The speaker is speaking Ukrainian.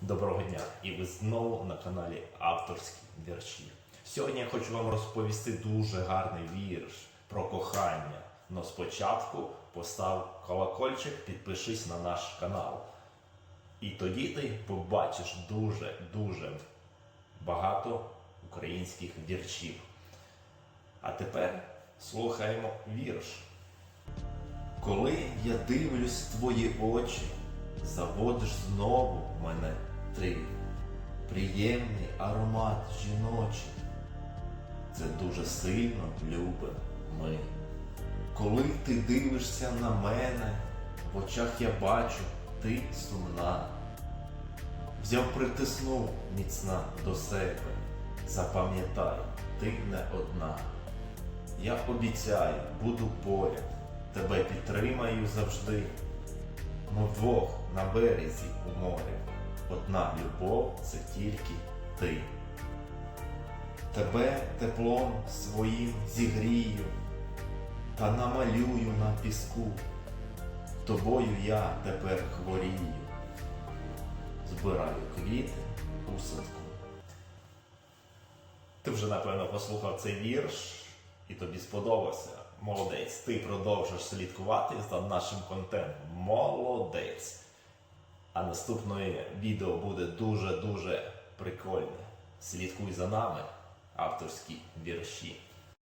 Доброго дня! І ви знову на каналі Авторські вірші. Сьогодні я хочу вам розповісти дуже гарний вірш про кохання. Но спочатку постав колокольчик, підпишись на наш канал. І тоді ти побачиш дуже-дуже багато українських віршів. А тепер слухаємо вірш. Коли я дивлюсь в твої очі, заводиш знову мене ти. Приємний аромат жіночий. Це дуже сильно любимо ми. Коли ти дивишся на мене, в очах я бачу, ти сумна. Взяв притиснув міцна до себе. Запам'ятай, ти не одна. Я обіцяю, буду поряд, тебе підтримаю завжди. Ми вдвох на березі у морі. Одна любов це тільки ти. Тебе теплом своїм зігрію та намалюю на піску. Тобою я тепер хворію. Збираю квіти у садку. Ти вже напевно послухав цей вірш і тобі сподобався. Молодець. Ти продовжиш слідкувати за нашим контентом. Молодець. А наступне відео буде дуже-дуже прикольне. Слідкуй за нами, авторські вірші.